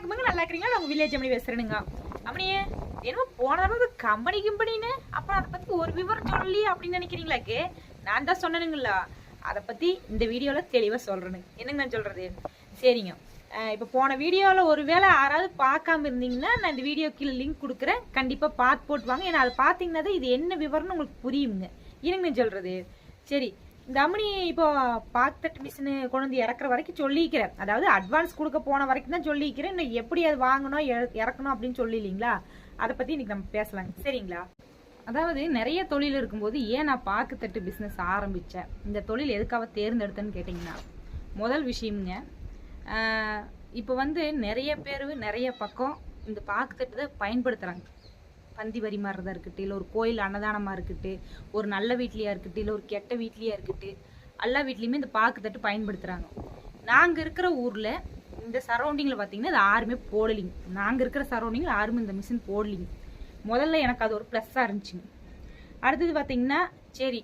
வணக்கமுங்க நல்லா இருக்கிறீங்களா உங்க வில்லேஜ் அம்மணி பேசுறேனுங்க? அப்படியே என்னமோ போன தடவை கம்பெனி கிம்பெனின்னு அப்புறம் அதை பத்தி ஒரு விவரம் சொல்லி அப்படின்னு நினைக்கிறீங்களாக்கு நான் தான் சொன்னேனுங்களா? அதை பத்தி இந்த வீடியோல தெளிவா சொல்றேனுங்க. என்னங்க நான் சொல்றது? சரிங்க. இப்போ போன போன ஒரு ஒருவேளை யாராவது பார்க்காம இருந்தீங்கன்னா நான் இந்த வீடியோ கீழே லிங்க் கொடுக்குறேன். கண்டிப்பாக பார்த்து போட்டுவாங்க. ஏன்னா அதை பார்த்தீங்கன்னா தான் இது என்ன விவரம்னு உங்களுக்கு புரியுங்க. என்னங்க நான் சரி. இந்த இப்போ பாக்தட் மிஷினு கொண்டு வந்து இறக்குற வரைக்கும் சொல்லிக்கிறேன். அதாவது அட்வான்ஸ் கொடுக்க போன வரைக்கும் தான் சொல்லிக்கிறேன். இன்னும் எப்படி அது வாங்கணும் இறக்கணும் அப்படின்னு சொல்லி இல்லைங்களா அதை பத்தி இன்னைக்கு நம்ம பேசலாங்க. சரிங்களா? அதாவது நிறைய தொழில் இருக்கும்போது ஏன் நான் பாக்குத்தட்டு பிஸ்னஸ் ஆரம்பித்தேன் இந்த தொழில் எதுக்காக தேர்ந்தெடுத்தேன்னு கேட்டிங்கன்னா முதல் விஷயம்ங்க இப்போ வந்து நிறைய பேர் நிறைய பக்கம் இந்த பாக்குத்தட்டு தான் பயன்படுத்துகிறாங்க பந்தி பரிமாறுறதா இருக்கட்டும் இல்லை ஒரு கோயில் அன்னதானமாக இருக்கட்டும் ஒரு நல்ல வீட்லேயா இருக்கட்டும் இல்லை ஒரு கெட்ட வீட்லேயா இருக்கட்டும் எல்லா வீட்லேயுமே இந்த பாக்கு தட்டு பயன்படுத்துகிறாங்க நாங்கள் இருக்கிற ஊரில் இந்த சரௌண்டிங்கில் பார்த்தீங்கன்னா இது யாருமே போடலிங்க நாங்கள் இருக்கிற சரௌண்டிங்கில் யாருமே இந்த மிஷின் போடலிங்க முதல்ல எனக்கு அது ஒரு ப்ளஸ்ஸாக இருந்துச்சுங்க அடுத்தது பார்த்தீங்கன்னா சரி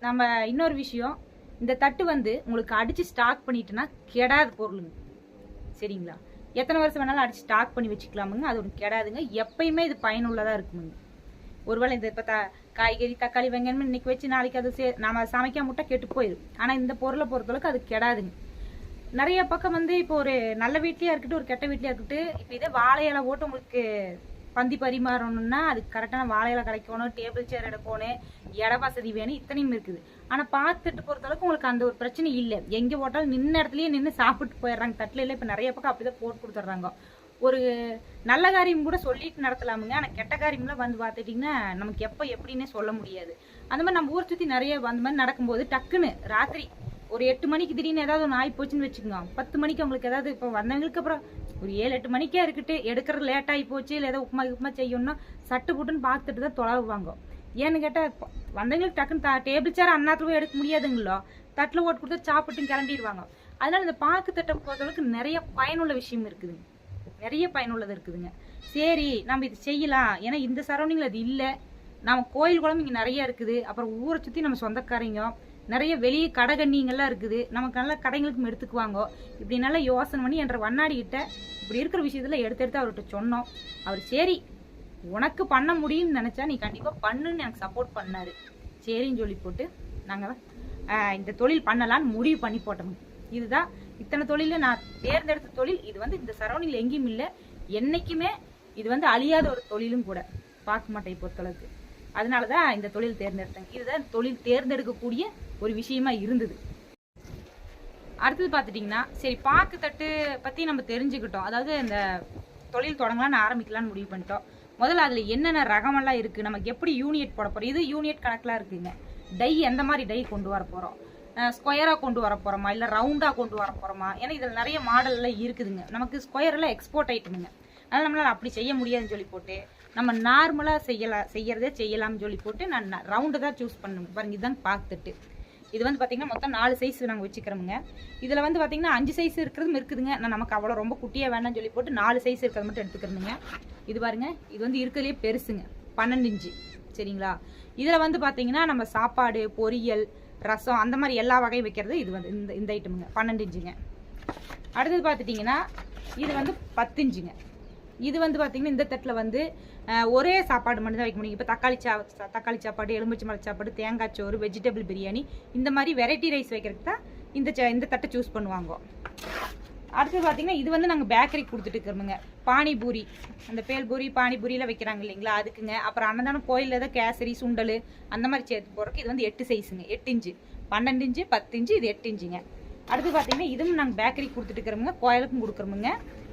நம்ம இன்னொரு விஷயம் இந்த தட்டு வந்து உங்களுக்கு அடித்து ஸ்டாக் பண்ணிட்டுனா கெடாத பொருளுங்க. சரிங்களா? எத்தனை வருஷம் வேணாலும் அடிச்சு ஸ்டாக் பண்ணி வச்சுக்கலாமுங்க. அது ஒன்று கெடாதுங்க. எப்பயுமே இது பயனுள்ளதாக இருக்குமுங்க. ஒருவேளை இந்த இப்போ த காய்கறி தக்காளி வெங்காயம் இன்னைக்கு வச்சு நாளைக்கு அது சே நம்ம சமைக்க முட்டை கெட்டு போயிடும் ஆனால் இந்த பொருளை பொறுத்தளவுக்கு அது கெடாதுங்க. நிறைய பக்கம் வந்து இப்போ ஒரு நல்ல வீட்லேயே இருக்கட்டும் ஒரு கெட்ட வீட்லேயே இருக்கட்டும் இப்போ இதே வாழை இலை போட்டு உங்களுக்கு பந்தி பரிமாறணும்னா அதுக்கு கரெக்டான வாழையில கிடைக்கணும் டேபிள் சேர் எடுக்கணும் இட வசதி வேணும் இத்தனையும் இருக்குது. ஆனால் பார்த்துட்டு பொறுத்தளவுக்கு உங்களுக்கு அந்த ஒரு பிரச்சனை இல்லை. எங்கே போட்டாலும் நின்ன இடத்துலயே நின்று சாப்பிட்டு போயிடுறாங்க. தட்டில் இல்லை இப்போ நிறைய பக்கம் அப்படிதான் போட்டு கொடுத்துட்றாங்க. ஒரு நல்ல காரியம் கூட சொல்லிட்டு நடத்தலாமுங்க. ஆனால் கெட்ட காரியம்லாம் வந்து பார்த்துட்டிங்கன்னா நமக்கு எப்போ எப்படின்னே சொல்ல முடியாது. அந்த மாதிரி நம்ம ஊர் சுற்றி நிறைய அந்த மாதிரி நடக்கும்போது டக்குன்னு ராத்திரி ஒரு எட்டு மணிக்கு திடீர்னு ஏதாவது ஒன்று ஆகி போச்சுன்னு வச்சுக்கோங்க. பத்து மணிக்கு அவங்களுக்கு ஏதாவது இப்போ வந்தவங்களுக்கு அப்புறம் ஒரு ஏழு எட்டு மணிக்கே இருக்கட்டு எடுக்கிறது லேட் ஆகி போச்சு இல்லை ஏதோ உப்புமா உப்புமா செய்யணும்னா சட்டு புட்டுன்னு பார்த்துட்டு தான் தொலைவுவாங்க. ஏன்னு கேட்டால் வந்தவங்களுக்கு டக்குன்னு டேபிள் சேர் அந்நேரத்துல போய் எடுக்க முடியாதுங்களோ? தட்டில் ஓட்டு கொடுத்து சாப்பிட்டு கிளம்பிடுவாங்க. அதனால் இந்த பாக்கு தட்டம் பொறுத்தளவுக்கு நிறைய பயனுள்ள விஷயம் இருக்குதுங்க. நிறைய பயனுள்ளது இருக்குதுங்க. சரி நம்ம இது செய்யலாம். ஏன்னா இந்த சரௌண்டிங்கில் அது இல்லை. நம்ம கோயில் குளம் இங்கே நிறைய இருக்குது. அப்புறம் ஊரை சுற்றி நம்ம சொந்தக்காரங்க நிறைய வெளியே கடைகண்ணிங்கெல்லாம் இருக்குது. நமக்கு நல்ல கடைங்களுக்கும் எடுத்துக்குவாங்க. இப்படி நல்லா யோசனை பண்ணி என்ற வண்ணாடிக்கிட்ட இப்படி இருக்கிற விஷயத்தில் எடுத்து எடுத்து அவர்கிட்ட சொன்னோம். அவர் சரி உனக்கு பண்ண முடியும்னு நினச்சா நீ கண்டிப்பாக பண்ணுன்னு எனக்கு சப்போர்ட் பண்ணார். சரின்னு சொல்லி போட்டு நாங்கள் இந்த தொழில் பண்ணலான்னு முடிவு பண்ணி போட்டோம். இதுதான் இத்தனை தொழிலில் நான் தேர்ந்தெடுத்த தொழில். இது வந்து இந்த சரௌண்டிங்கில் எங்கேயும் இல்லை. என்றைக்குமே இது வந்து அழியாத ஒரு தொழிலும் கூட. பார்க்க மாட்டேன் பொறுத்தளவுக்கு. அதனால தான் இந்த தொழில் தேர்ந்தெடுத்தேன். இதுதான் தொழில் தேர்ந்தெடுக்கக்கூடிய ஒரு விஷயமா இருந்தது. அடுத்தது பார்த்துட்டிங்கன்னா சரி பாக்கு தட்டு பற்றி நம்ம தெரிஞ்சுக்கிட்டோம். அதாவது இந்த தொழில் தொடங்கலாம்னு ஆரம்பிக்கலாம்னு முடிவு பண்ணிட்டோம். முதல்ல அதில் என்னென்ன ரகமெல்லாம் இருக்குது நமக்கு எப்படி யூனிட் போட போகிறோம் இது யூனிட் கணக்கில் இருக்குதுங்க டை எந்த மாதிரி டை கொண்டு வர போகிறோம் ஸ்கொயராக கொண்டு வர போகிறோமா இல்லை ரவுண்டாக கொண்டு வர போகிறோமா ஏன்னா இதில் நிறைய மாடல்லாம் இருக்குதுங்க. நமக்கு ஸ்கொயரெல்லாம் எக்ஸ்போர்ட் ஐட்டமுங்க அதனால் நம்மளால் அப்படி செய்ய முடியாதுன்னு சொல்லி போட்டு நம்ம நார்மலாக செய்யலாம் செய்கிறதே செய்யலாம்னு சொல்லி போட்டு நான் ரவுண்டு தான் சூஸ் பண்ணணும் பாருங்க இதுதான் பார்த்துட்டு. இது வந்து பார்த்தீங்கன்னா மொத்தம் நாலு சைஸ் நாங்கள் வச்சுக்கிறோமுங்க. இதில் வந்து பார்த்திங்கன்னா அஞ்சு சைஸ் இருக்கிறதும் இருக்குதுங்க. நான் நமக்கு அவ்வளோ ரொம்ப குட்டியாக வேணாம்னு சொல்லி போட்டு நாலு சைஸ் இருக்கிறது மட்டும் எடுத்துக்கிறோங்க இது பாருங்க இது வந்து இருக்கிறதுலே பெருசுங்க. பன்னெண்டு இன்ச்சு. சரிங்களா? இதில் வந்து பார்த்திங்கன்னா நம்ம சாப்பாடு பொரியல் ரசம் அந்த மாதிரி எல்லா வகையும் வைக்கிறது இது வந்து இந்த இந்த ஐட்டமுங்க பன்னெண்டு இன்ச்சுங்க. அடுத்தது பார்த்துட்டிங்கன்னா இது வந்து பத்து இன்ச்சுங்க. இது வந்து பார்த்தீங்கன்னா இந்த தட்டில் வந்து ஒரே சாப்பாடு மட்டும் தான் வைக்க முடியும். இப்போ தக்காளி சா தக்காளி சாப்பாடு எலுமிச்சை மலை சாப்பாடு தேங்காய் சோறு வெஜிடபிள் பிரியாணி இந்த மாதிரி வெரைட்டி ரைஸ் வைக்கிறதுக்கு தான் இந்த ச- இந்த தட்டை சூஸ் பண்ணுவாங்க. அடுத்தது பார்த்தீங்கன்னா இது வந்து நாங்கள் பேக்கரி கொடுத்துட்டு இருக்கிறோமுங்க. பானிபூரி அந்த பேல்பூரி பானிபூரியில் வைக்கிறாங்க இல்லைங்களா? அதுக்குங்க. அப்புறம் அன்னதானம் கோயிலில் தான் கேசரி சுண்டல் அந்த மாதிரி சேர்த்து போகிறக்கு இது வந்து எட்டு சைஸுங்க எட்டு இன்ச்சு. பன்னெண்டு இன்ச்சு பத்து இன்ச்சு இது எட்டு இன்ச்சுங்க. அடுத்து பார்த்தீங்கன்னா இதுவும் நாங்கள் பேக்கரி கொடுத்துட்டு இருக்கிறோமுங்க. கோயிலுக்கும் கொடுக்குறோமுங்க.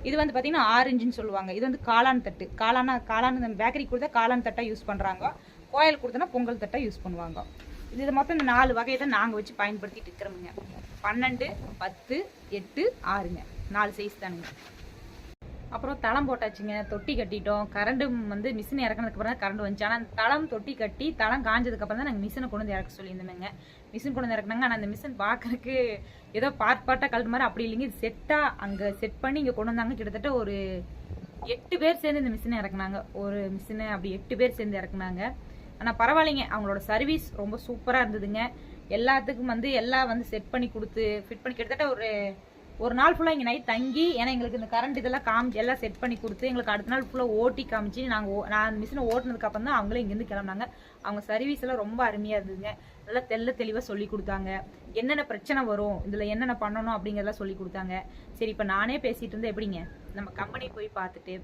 இது வந்து பார்த்தீங்கன்னா ஆரஞ்சுன்னு சொல்லுவாங்க. இது வந்து காளான் தட்டு. காளானா காளான் நம்ம பேக்கரி கொடுத்தா காளான் தட்டாக யூஸ் பண்ணுறாங்க கோயில் கொடுத்தனா பொங்கல் தட்டாக யூஸ் பண்ணுவாங்க. இது இது மொத்தம் இந்த நாலு வகையை தான் நாங்கள் வச்சு பயன்படுத்திட்டு இருக்கிறோமுங்க. பன்னெண்டு பத்து எட்டு ஆறுங்க. நாலு சைஸ் தானுங்க. அப்புறம் தளம் போட்டாச்சுங்க தொட்டி கட்டிட்டோம். கரண்ட் வந்து மிஷின் இறக்குனதுக்கு அப்புறம் தான் கரண்ட் வந்துச்சு. ஆனால் தளம் தொட்டி கட்டி தளம் காஞ்சதுக்கப்புறம் தான் நாங்கள் மிஷினை கொண்டு வந்து இறக்க சொல்லியிருந்தோங்க. மிஷின் கொண்டு வந்து இறக்குனாங்க. ஆனால் அந்த மிஷின் பார்க்கறதுக்கு ஏதோ பார்ட் பார்ட்டாக கழட்டு மாதிரி அப்படி இல்லைங்க. செட்டாக அங்கே செட் பண்ணி இங்கே கொண்டு வந்தாங்க. கிட்டத்தட்ட ஒரு எட்டு பேர் சேர்ந்து இந்த மிஷினை இறக்குனாங்க. ஒரு மிஷினை அப்படி எட்டு பேர் சேர்ந்து இறக்குனாங்க. ஆனால் பரவாயில்லைங்க. அவங்களோட சர்வீஸ் ரொம்ப சூப்பராக இருந்ததுங்க. எல்லாத்துக்கும் வந்து எல்லாம் வந்து செட் பண்ணி கொடுத்து ஃபிட் பண்ணி கிட்டத்தட்ட ஒரு ஒரு நாள் ஃபுல்லாக இங்கே நைட் தங்கி ஏன்னா எங்களுக்கு இந்த கரண்ட் இதெல்லாம் காமிச்சு எல்லாம் செட் பண்ணி கொடுத்து எங்களுக்கு அடுத்த நாள் ஃபுல்லாக ஓட்டி காமிச்சு நாங்கள் நான் அந்த மிஷினை ஓட்டினதுக்கப்புறம் தான் அவங்களே இங்கேருந்து கிளம்புனாங்க. அவங்க சர்வீஸ் எல்லாம் ரொம்ப அருமையாக இருந்ததுங்க. நல்லா தெள்ள தெளிவாக சொல்லி கொடுத்தாங்க. என்னென்ன பிரச்சனை வரும் இதில் என்னென்ன பண்ணணும் அப்படிங்கிறதெல்லாம் சொல்லி கொடுத்தாங்க. சரி இப்போ நானே பேசிகிட்டு இருந்தேன் எப்படிங்க? நம்ம கம்பெனி போய் பார்த்துட்டு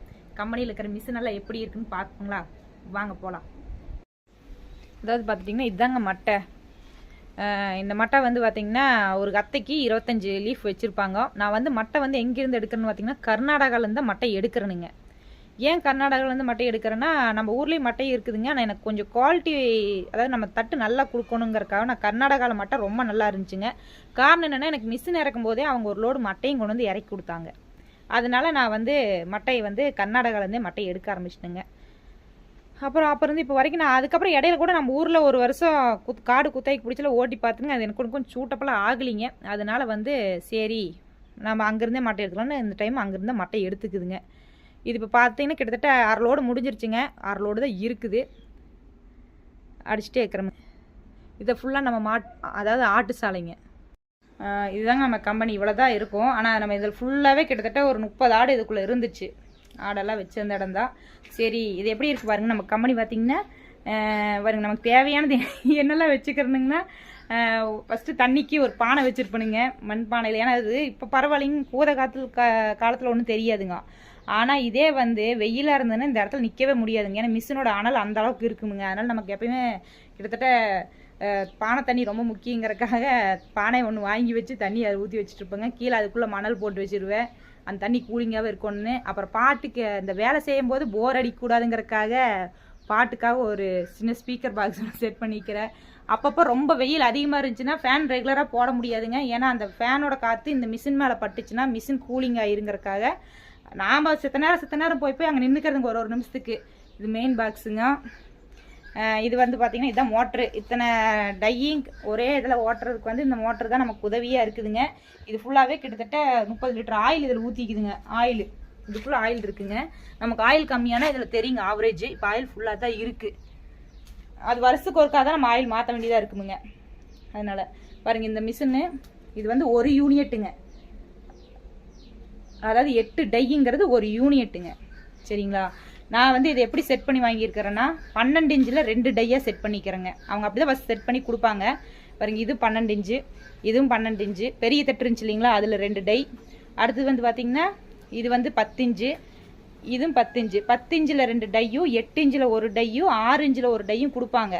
கம்பெனியில் இருக்கிற மிஷின் எல்லாம் எப்படி இருக்குன்னு பார்ப்போங்களா? வாங்க போகலாம் அதாவது பார்த்துட்டிங்கன்னா இதுதாங்க மட்டை. இந்த மட்டை வந்து பார்த்தீங்கன்னா ஒரு கத்தைக்கு இருபத்தஞ்சி லீஃப் வச்சுருப்பாங்க. நான் வந்து மட்டை வந்து எங்கேருந்து எடுக்கிறேன்னு பார்த்தீங்கன்னா கர்நாடகாலேருந்து மட்டை எடுக்கிறேனுங்க ஏன் கர்நாடகாவிலேருந்து மட்டை எடுக்கிறேன்னா நம்ம ஊர்லேயும் மட்டை இருக்குதுங்க. ஆனால் எனக்கு கொஞ்சம் குவாலிட்டி அதாவது நம்ம தட்டு நல்லா கொடுக்கணுங்கிறக்காக நான் கர்நாடகாவில் மட்டை ரொம்ப நல்லா இருந்துச்சுங்க. காரணம் என்னென்னா எனக்கு மிஷின் இறக்கும் போதே அவங்க ஒரு லோடு மட்டையும் கொண்டு வந்து இறக்கி கொடுத்தாங்க. அதனால நான் வந்து மட்டையை வந்து கர்நாடகாவிலேருந்தே மட்டையை எடுக்க ஆரம்பிச்சிட்டேங்க. அப்புறம் அப்போ இருந்து இப்போ வரைக்கும் நான் அதுக்கப்புறம் இடையில கூட நம்ம ஊரில் ஒரு வருஷம் குத் காடு குத்தாய்க்கு பிடிச்சல ஓட்டி பார்த்துங்க அது எனக்கு கொஞ்சம் கொஞ்சம் சூட்டப்பெல்லாம் ஆகலிங்க. அதனால வந்து சரி நம்ம அங்கேருந்தே மட்டை எடுக்கலாம்னு இந்த டைம் அங்கேருந்தே மட்டை எடுத்துக்குதுங்க. இது இப்போ பார்த்தீங்கன்னா கிட்டத்தட்ட அரை முடிஞ்சிருச்சுங்க. அரை தான் இருக்குது. அடிச்சுட்டே இருக்கிறோம் இதை ஃபுல்லாக நம்ம மாட் அதாவது ஆட்டு சாலைங்க. இதுதாங்க நம்ம கம்பெனி இவ்வளோ தான் இருக்கும். ஆனால் நம்ம இதில் ஃபுல்லாகவே கிட்டத்தட்ட ஒரு முப்பது ஆடு இதுக்குள்ளே இருந்துச்சு. ஆடெல்லாம் வச்சிருந்த இடம் தான் சரி இது எப்படி இருக்குது பாருங்க. நம்ம கம்பெனி பார்த்தீங்கன்னா பாருங்க நமக்கு தேவையானது என்னெல்லாம் வச்சுக்கிறனுங்கன்னா ஃபஸ்ட்டு தண்ணிக்கு ஒரு பானை வச்சுருப்பணுங்க மண் பானையில் ஏன்னா அது இப்போ பரவாயில்லைங்க. பூத காலத்தில் கா காலத்தில் ஒன்றும் தெரியாதுங்க. ஆனால் இதே வந்து வெயிலாக இருந்ததுன்னா இந்த இடத்துல நிற்கவே முடியாதுங்க. ஏன்னா மிஷினோட அனல் அந்த அளவுக்கு இருக்குமுங்க. அதனால் நமக்கு எப்பயுமே கிட்டத்தட்ட பானை தண்ணி ரொம்ப முக்கியங்கிறக்காக பானை ஒன்று வாங்கி வச்சு தண்ணி அதை ஊற்றி வச்சுட்ருப்பேங்க கீழே அதுக்குள்ளே மணல் போட்டு வச்சிருவேன். அந்த தண்ணி கூலிங்காகவே இருக்கணும்னு. அப்புறம் பாட்டுக்கு இந்த வேலை செய்யும் போது போர் அடிக்கக்கூடாதுங்கிறக்காக பாட்டுக்காக ஒரு சின்ன ஸ்பீக்கர் பாக்ஸ் செட் பண்ணிக்கிறேன் அப்பப்போ ரொம்ப வெயில் அதிகமாக இருந்துச்சுன்னா ஃபேன் ரெகுலராக போட முடியாதுங்க. ஏன்னா அந்த ஃபேனோட காற்று இந்த மிஷின் மேலே பட்டுச்சுன்னா மிஷின் கூலிங் ஆயிருங்கிறக்காக நாம் சித்த நேரம் சித்த நேரம் போய் போய் அங்கே நின்றுக்கிறதுங்க ஒரு ஒரு நிமிஷத்துக்கு. இது மெயின் பாக்ஸுங்க இது வந்து பார்த்தீங்கன்னா இதுதான் மோட்ரு. இத்தனை டையிங் ஒரே இதில் ஓட்டுறதுக்கு வந்து இந்த மோட்ரு தான் நமக்கு உதவியாக இருக்குதுங்க. இது ஃபுல்லாகவே கிட்டத்தட்ட முப்பது லிட்டர் ஆயில் இதில் ஊற்றிக்குதுங்க ஆயில். இது ஃபுல்லாக ஆயில் இருக்குங்க. நமக்கு ஆயில் கம்மியானால் இதில் தெரியுங்க ஆவரேஜ் இப்போ ஆயில் ஃபுல்லாக தான் இருக்குது அது வருஷத்துக்கு ஒருக்கா தான் நம்ம ஆயில் மாற்ற வேண்டியதாக இருக்குமுங்க. அதனால் பாருங்கள் இந்த மிஷினு இது வந்து ஒரு யூனிட்டுங்க. அதாவது எட்டு டைங்கிறது ஒரு யூனிட்டுங்க. சரிங்களா? நான் வந்து இதை எப்படி செட் பண்ணி வாங்கியிருக்கிறேன்னா பன்னெண்டு இன்ச்சில் ரெண்டு டையாக செட் பண்ணிக்கிறேங்க. அவங்க அப்படி தான் ஃபஸ்ட் செட் பண்ணி கொடுப்பாங்க. பாருங்க இது பன்னெண்டு இன்ச்சு இதுவும் பன்னெண்டு இன்ச்சு. பெரிய தட்டு இருந்துச்சு இல்லைங்களா அதில் ரெண்டு டை அடுத்தது வந்து பார்த்திங்கன்னா இது வந்து பத்து இன்ச்சு இதுவும் பத்து இன்ச்சு. பத்து இன்ச்சில் ரெண்டு டையும் எட்டு இன்ச்சில் ஒரு டையும் ஆறு இன்ச்சில் ஒரு டையும் கொடுப்பாங்க.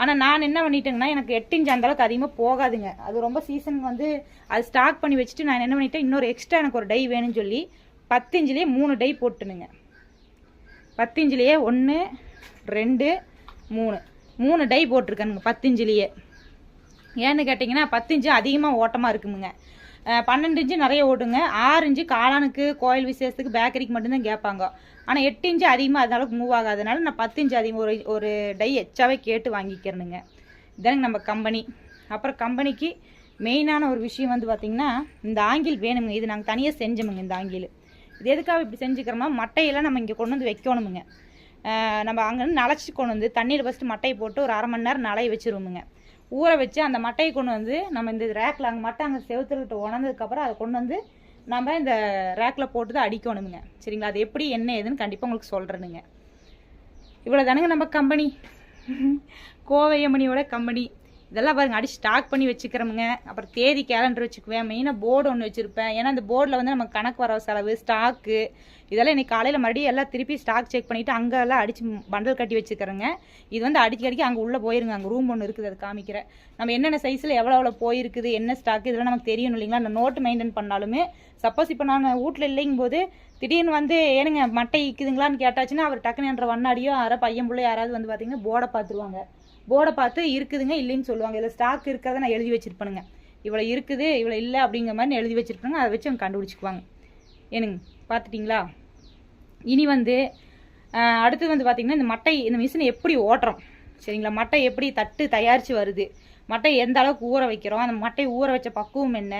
ஆனால் நான் என்ன பண்ணிட்டேங்கன்னா எனக்கு எட்டு இன்ச் அந்தளவுக்கு அதிகமாக போகாதுங்க. அது ரொம்ப சீசன் வந்து அது ஸ்டாக் பண்ணி வச்சுட்டு நான் என்ன பண்ணிட்டேன் இன்னொரு எக்ஸ்ட்ரா எனக்கு ஒரு டை வேணும்னு சொல்லி பத்து இன்ச்சிலேயே மூணு டை போட்டுனுங்க. பத்து ஒன்று ரெண்டு மூணு. மூணு டை போட்டிருக்கேனுங்க பத்து ஏன்னு கேட்டிங்கன்னா பத்து அதிகமாக ஓட்டமாக இருக்குமுங்க. பன்னெண்டு இன்ச்சு நிறைய ஓட்டுங்க. ஆறு இன்ச்சு காளானுக்கு கோயில் விசேஷத்துக்கு பேக்கரிக்கு மட்டும்தான் கேட்பாங்க. ஆனால் எட்டு இன்ச்சு அதிகமாக அதனால மூவ் ஆகாதனால நான் பத்து இன்ச்சு அதிகம் ஒரு ஒரு டை எச்சாவே கேட்டு வாங்கிக்கிறேனுங்க. இதானுங்க நம்ம கம்பெனி அப்புறம் கம்பெனிக்கு மெயினான ஒரு விஷயம் வந்து பார்த்திங்கன்னா இந்த ஆங்கில் வேணுங்க இது நாங்கள் தனியாக செஞ்சோமுங்க இந்த ஆங்கில் இது எதுக்காக இப்படி செஞ்சுக்கிறோம்னா மட்டையெல்லாம் நம்ம இங்கே கொண்டு வந்து வைக்கணுமுங்க. நம்ம அங்கேருந்து நனைச்சி கொண்டு வந்து தண்ணியில் ஃபஸ்ட்டு மட்டையை போட்டு ஒரு அரை மணி நேரம் நலைய வச்சுருவோமுங்க. ஊற வச்சு அந்த மட்டையை கொண்டு வந்து நம்ம இந்த ரேக்கில் அங்கே மட்டை அங்கே செவுத்துக்கிட்ட உணர்ந்ததுக்கப்புறம் அதை கொண்டு வந்து நம்ம இந்த ரேக்கில் போட்டு தான் அடிக்கணுமுங்க. சரிங்களா? அது எப்படி என்ன ஏதுன்னு கண்டிப்பாக உங்களுக்கு சொல்கிறேனுங்க இவ்வளோ தானுங்க நம்ம கம்பெனி கோவையமணியோட கம்பெனி இதெல்லாம் பாருங்க அடி ஸ்டாக் பண்ணி வச்சுக்கிறோமுங்க. அப்புறம் தேதி கேலண்டர் வச்சுக்குவேன். மெயினாக போர்டு ஒன்று வச்சுருப்பேன். ஏன்னா அந்த போர்டில் வந்து நம்ம கணக்கு வரவு செலவு ஸ்டாக்கு இதெல்லாம் இன்றைக்கி காலையில் மறுபடியும் எல்லாம் திருப்பி ஸ்டாக் செக் பண்ணிவிட்டு அங்கெல்லாம் அடித்து பண்டல் கட்டி வச்சுக்கிறேங்க. இது வந்து அடிக்க அடிக்க அங்கே உள்ளே போயிருங்க. அங்கே ரூம் ஒன்று இருக்குது அது காமிக்கிறேன். நம்ம என்னென்ன சைஸில் எவ்வளோ எவ்வளோ போயிருக்குது என்ன ஸ்டாக்கு இதெல்லாம் நமக்கு தெரியணும் இல்லைங்களா? அந்த நோட்டு மெயின்டைன் பண்ணாலுமே சப்போஸ் இப்போ நான் வீட்டில் இல்லைங்கும் போது திடீர்னு வந்து ஏனுங்க மட்டை இருக்குதுங்களான்னு கேட்டாச்சுன்னா அவர் டக்குன்னு என்ற வண்ணாடியோ யாரோ பையன் பிள்ளை யாராவது வந்து பார்த்தீங்கன்னா போர்டை பார்த்துருவாங்க போர்டை பார்த்து இருக்குதுங்க இல்லைன்னு சொல்லுவாங்க. இதில் ஸ்டாக் இருக்கிறத நான் எழுதி வச்சிருப்பேனுங்க. இவ்வளோ இருக்குது இவ்வளோ இல்லை அப்படிங்கிற மாதிரி எழுதி வச்சிருப்பேங்க அதை வச்சு அவங்க கண்டுபிடிச்சிக்குவாங்க. ஏனுங்க பார்த்துட்டிங்களா? இனி வந்து அடுத்தது வந்து பார்த்திங்கன்னா இந்த மட்டை இந்த மிஷினை எப்படி ஓட்டுறோம்? சரிங்களா? மட்டை எப்படி தட்டு தயாரித்து வருது? மட்டை எந்த அளவுக்கு ஊற வைக்கிறோம்? அந்த மட்டை ஊற வச்ச பக்குவம் என்ன?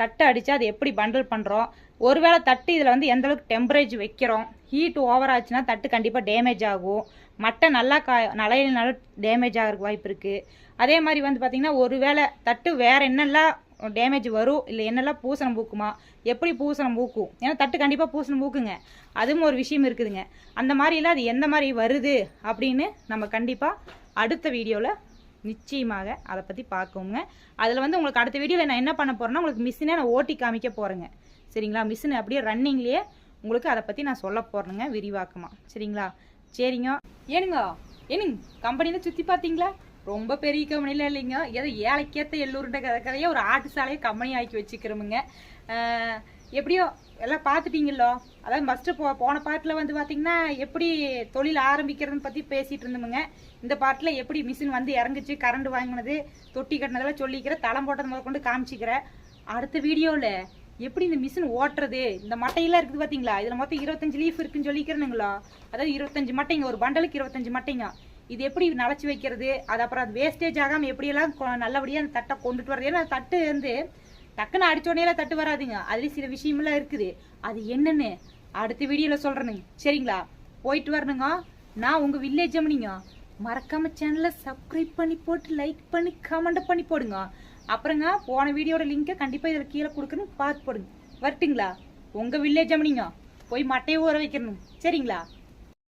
தட்டு அடித்தா அதை எப்படி பண்டில் பண்ணுறோம் ஒருவேளை தட்டு இதில் வந்து எந்த அளவுக்கு டெம்பரேச்சர் வைக்கிறோம்? ஹீட் ஓவர் ஆச்சுன்னா தட்டு கண்டிப்பாக டேமேஜ் ஆகும். மட்டை நல்லா கா நலையினால டேமேஜ் ஆகிறதுக்கு வாய்ப்பு இருக்குது அதே மாதிரி வந்து பார்த்திங்கன்னா ஒருவேளை தட்டு வேறு என்னெல்லாம் டேமேஜ் வரும் இல்லை என்னெல்லாம் பூசணம் பூக்குமா எப்படி பூசணம் பூக்கும்? ஏன்னா தட்டு கண்டிப்பாக பூசணம் பூக்குங்க. அதுவும் ஒரு விஷயம் இருக்குதுங்க. அந்த மாதிரிலாம் அது எந்த மாதிரி வருது அப்படின்னு நம்ம கண்டிப்பாக அடுத்த வீடியோவில் நிச்சயமாக அதை பற்றி பார்க்கோங்க அதில் வந்து உங்களுக்கு அடுத்த வீடியோவில் நான் என்ன பண்ண போகிறேன்னா உங்களுக்கு மிஷினே நான் ஓட்டி காமிக்க போகிறேங்க சரிங்களா? மிஷின் அப்படியே ரன்னிங்லேயே உங்களுக்கு அதை பற்றி நான் சொல்ல போகிறேங்க விரிவாக்கமாக சரிங்களா? சரிங்க. ஏனுங்க? ஏனுங்க? கம்பெனியில் சுற்றி பார்த்தீங்களா ரொம்ப பெரிய கம்பெனிலாம் இல்லைங்க. ஏதோ ஏழைக்கேத்த எல்லூருண்ட கதை கதையாக ஒரு ஆட்டு சாலையை கம்பெனி ஆக்கி வச்சுக்கிறோமுங்க. எப்படியோ எல்லாம் பார்த்துட்டீங்களோ அதாவது ஃபஸ்ட்டு போ போன பாட்டில் வந்து பார்த்தீங்கன்னா எப்படி தொழில் ஆரம்பிக்கிறதுன்னு பற்றி பேசிகிட்டு இருந்தோமுங்க. இந்த பாட்டில் எப்படி மிஷின் வந்து இறங்குச்சு கரண்ட் வாங்கினது தொட்டி கட்டினதெல்லாம் சொல்லிக்கிறேன் தளம் போட்டது முதல் கொண்டு காமிச்சிக்கிறேன் அடுத்த வீடியோவில் எப்படி இந்த மிஷின் ஓட்டுறது? இந்த மட்டையெல்லாம் இருக்குது பார்த்தீங்களா இதில் மொத்தம் இருபத்தஞ்சு லீஃப் இருக்குன்னு சொல்லிக்கிறேனுங்களா? அதாவது இருபத்தஞ்சு மட்டைங்க ஒரு பண்டலுக்கு இருபத்தஞ்சு மட்டைங்க. இது எப்படி நனைச்சி வைக்கிறது? அது அப்புறம் அது வேஸ்டேஜ் ஆகாமல் எப்படியெல்லாம் கொ- அந்த தட்டை கொண்டுட்டு வர்றது? ஏன்னா தட்டு வந்து டக்குன்னு அடிச்சோடனே தட்டு வராதுங்க. அதுலேயும் சில விஷயமெல்லாம் இருக்குது. அது என்னன்னு அடுத்த வீடியோவில் சொல்கிறேனுங்க சரிங்களா? போயிட்டு வரணுங்க. நான் உங்கள் வில்லேஜ் அம்மனிங்க. மறக்காம சேனலை சப்ஸ்கிரைப் பண்ணி போட்டு லைக் பண்ணி கமெண்ட் பண்ணி போடுங்க. அப்புறங்க போன வீடியோட லிங்கை கண்டிப்பாக இதில் கீழே கொடுக்கணும். பார்த்து போடுங்க. வரட்டுங்களா? உங்கள் வில்லேஜ் அம்மனிங்க போய் மட்டையை ஊற வைக்கணும். சரிங்களா?